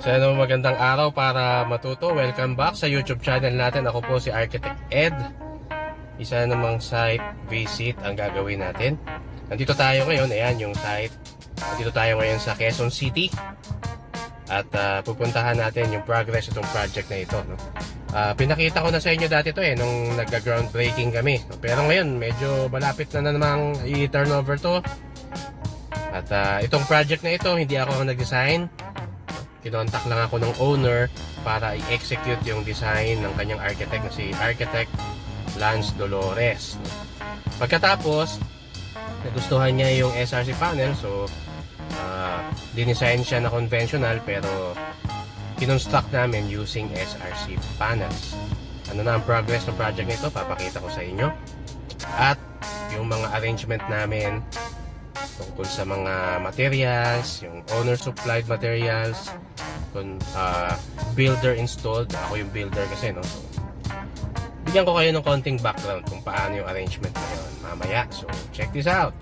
Sa ano magandang araw para matuto. Welcome back sa YouTube channel natin. Ako po si Architect Ed. Isa namang site visit ang gagawin natin. Nandito tayo ngayon. Ayan yung site. Nandito tayo ngayon sa Quezon City. At ah, pupuntahan natin yung progress itong project na ito. No? Ah, pinakita ko na sa inyo dati to eh nung nagga-groundbreaking kami. Pero ngayon medyo malapit na na namang i-turnover to. At ah, itong project na ito, hindi ako ang nag-design. Kinontak lang ako ng owner para i-execute yung design ng kanyang architect na si Architect Lance Dolores. Pagkatapos, nagustuhan niya yung SRC panel so uh, dinesign siya na conventional pero kinonstruct namin using SRC panels. Ano na ang progress ng project nito, papakita ko sa inyo. At yung mga arrangement namin tungkol sa mga materials, yung owner supplied materials, ah, builder installed, ako yung builder kasi no. So, bigyan ko kayo ng konting background kung paano yung arrangement na yun mamaya. So, check this out.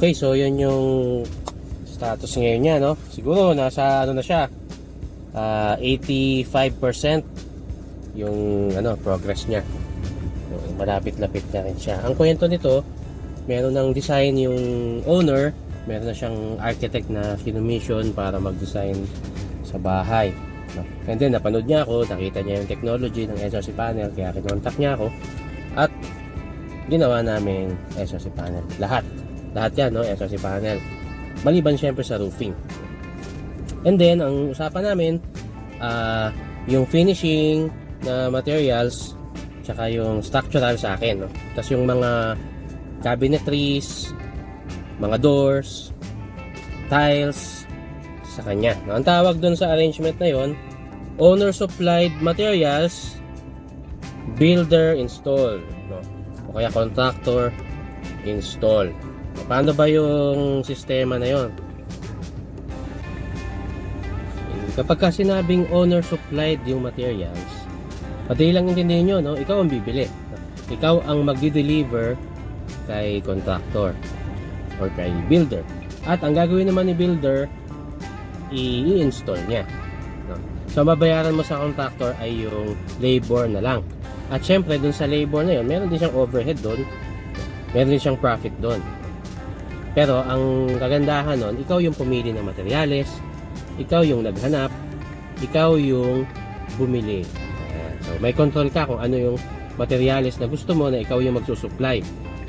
Okay, so yun yung status ngayon niya, no? Siguro nasa ano na siya, ah, 85% yung ano, progress niya. So, Malapit-lapit na rin siya. Ang kwento nito, meron ng design yung owner, meron na siyang architect na kinumission para mag-design sa bahay. And then, napanood niya ako, nakita niya yung technology ng SRC panel, kaya kinontak niya ako. At ginawa namin SRC panel. Lahat. Lahat yan, no? SRC panel. Maliban syempre sa roofing. And then, ang usapan namin, ah, yung finishing na materials, tsaka yung structural sa akin, no? Tapos yung mga cabinetries, mga doors, tiles, sa kanya. No, ang tawag doon sa arrangement na yon, owner supplied materials, builder install, no? O kaya contractor install. Paano ba yung sistema na yon? Kapag ka sinabing owner supplied yung materials, madali lang intindihin nyo, no? Ikaw ang bibili. Ikaw ang magdi-deliver kay contractor or kay builder. At ang gagawin naman ni builder, i-install niya. No? So, mabayaran mo sa contractor ay yung labor na lang. At syempre, dun sa labor na yun, meron din siyang overhead doon. Meron din siyang profit doon. Pero, ang kagandahan nun, ikaw yung pumili ng materyales, ikaw yung naghanap, ikaw yung bumili. So, may control ka kung ano yung materyales na gusto mo na ikaw yung magsusupply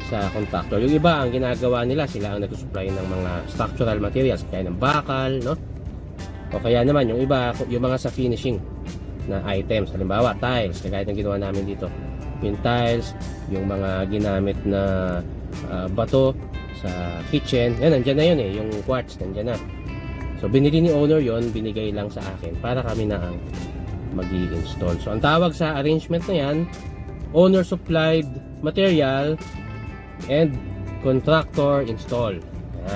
sa contractor. Yung iba, ang ginagawa nila, sila ang nagsusupply ng mga structural materials, kaya ng bakal, no? O kaya naman, yung iba, yung mga sa finishing na items. Halimbawa, tiles, kagaya ng ginawa namin dito. Yung tiles, yung mga ginamit na ah, bato sa kitchen. Yan, nandyan na yun eh. Yung quartz, nandyan na. So, binili ni owner yon binigay lang sa akin para kami na ang mag install So, ang tawag sa arrangement na yan, owner supplied material and contractor install.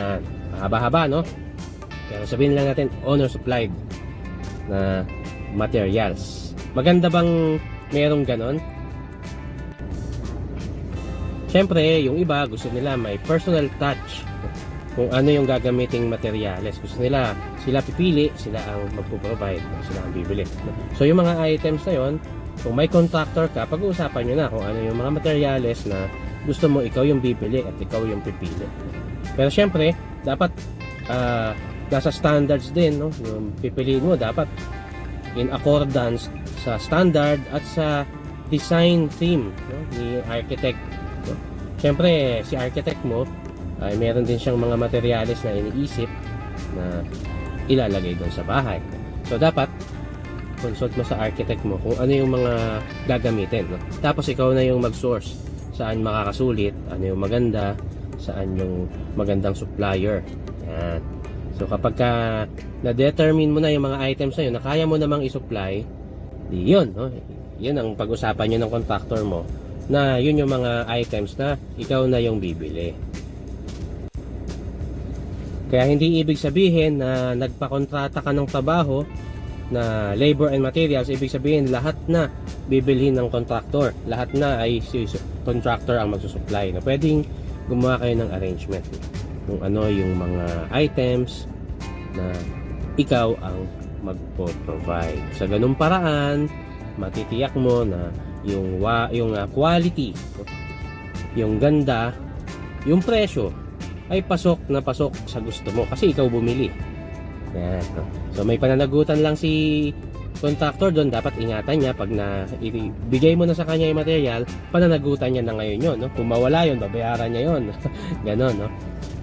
Yan. Haba-haba, no? Pero sabihin lang natin, owner supplied na materials. Maganda bang merong ganon? Siyempre, yung iba gusto nila may personal touch kung ano yung gagamiting materials. Gusto nila, sila pipili, sila ang magpo-provide, sila ang bibili. So yung mga items na yon, kung may contractor ka, pag-uusapan nyo na kung ano yung mga materials na gusto mo ikaw yung bibili at ikaw yung pipili. Pero syempre, dapat ah, nasa standards din, no? Yung pipiliin mo dapat in accordance sa standard at sa design theme no? ni architect. No? Syempre, si architect mo ay meron din siyang mga materyales na iniisip na ilalagay doon sa bahay. So dapat consult mo sa architect mo kung ano yung mga gagamitin. No? Tapos ikaw na yung mag-source saan makakasulit, ano yung maganda, saan yung magandang supplier. Yan. So kapag ka na-determine mo na yung mga items na yun na kaya mo namang i-supply, di yun. No? Yun ang pag-usapan nyo ng contractor mo na yun yung mga items na ikaw na yung bibili. Kaya hindi ibig sabihin na nagpakontrata ka ng trabaho na labor and materials, ibig sabihin lahat na bibilhin ng contractor. Lahat na ay si contractor ang magsusupply. Na pwedeng gumawa kayo ng arrangement kung ano yung mga items na ikaw ang magpo-provide. Sa ganung paraan, matitiyak mo na yung wa, yung ah, quality, yung ganda, yung presyo ay pasok na pasok sa gusto mo kasi ikaw bumili. Yan. So may pananagutan lang si contractor doon, dapat ingatan niya pag na ibigay mo na sa kanya yung material, pananagutan niya na ngayon yun. No? Kung mawala yun, babayaran niya yun. Ganon, no?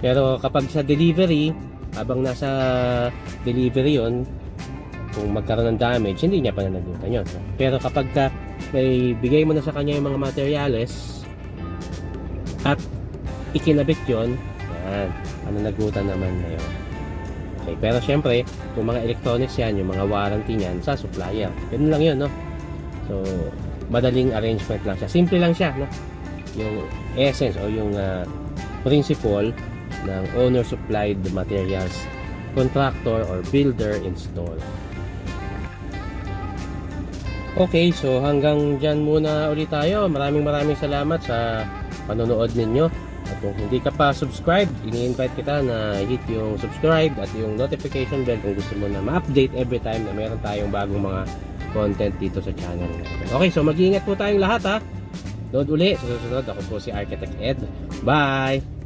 Pero kapag sa delivery, habang nasa delivery yun, kung magkaroon ng damage, hindi niya pananagutan yun. no? Pero kapag ka may bigay mo na sa kanya yung mga materials at ikinabit yon yan, pananagutan naman na. Okay, pero syempre, yung mga electronics yan, yung mga warranty niyan sa supplier. Ganun lang yun, no? So, madaling arrangement lang siya. Simple lang siya, no? Yung essence o yung ah, principle ng owner supplied materials, contractor or builder install. Okay, so hanggang dyan muna ulit tayo. Maraming maraming salamat sa panonood ninyo. At kung hindi ka pa subscribe, ini-invite kita na hit yung subscribe at yung notification bell kung gusto mo na ma-update every time na meron tayong bagong mga content dito sa channel. Okay, so mag-iingat po tayong lahat ha. Nood uli, sa susunod ako po si Architect Ed. Bye!